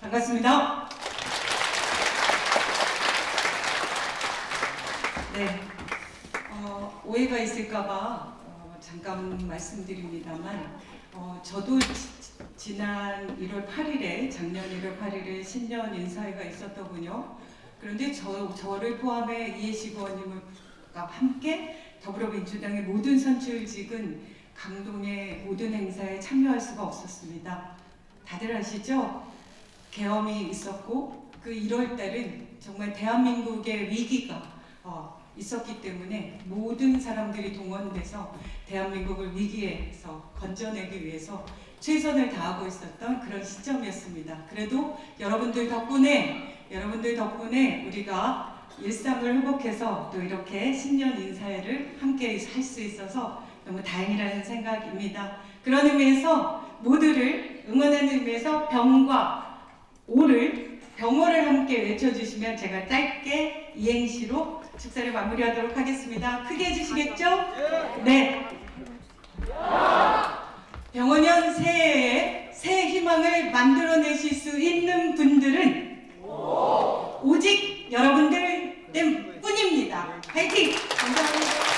반갑습니다. 네, 어, 오해가 있을까봐 어, 잠깐 말씀드립니다만, 어, 저도 지, 지난 1월 8일에 작년 1월 8일에 신년 인사회가 있었더군요. 그런데 저, 저를 포함해 이해식 의원님과 함께 더불어민주당의 모든 선출직은 강동의 모든 행사에 참여할 수가 없었습니다. 다들 아시죠? 계엄이 있었고 그 1월 달은 정말 대한민국의 위기가 어, 있었기 때문에 모든 사람들이 동원돼서 대한민국을 위기에서 건져내기 위해서 최선을 다하고 있었던 그런 시점이었습니다. 그래도 여러분들 덕분에 여러분들 덕분에 우리가 일상을 회복해서 또 이렇게 신년 인사회를 함께 할 수 있어서 너무 다행이라는 생각입니다. 그런 의미에서 모두를 응원하는 의미에서 병과 주시면 제가 짧게 이행시로 축사를 마무리하도록 하겠습니다. 크게 해주시겠죠? 네. 병원연 새해에 새 희망을 만들어내실 수 있는 분들은 오직 여러분들 뿐입니다. 화이팅! 감사합니다.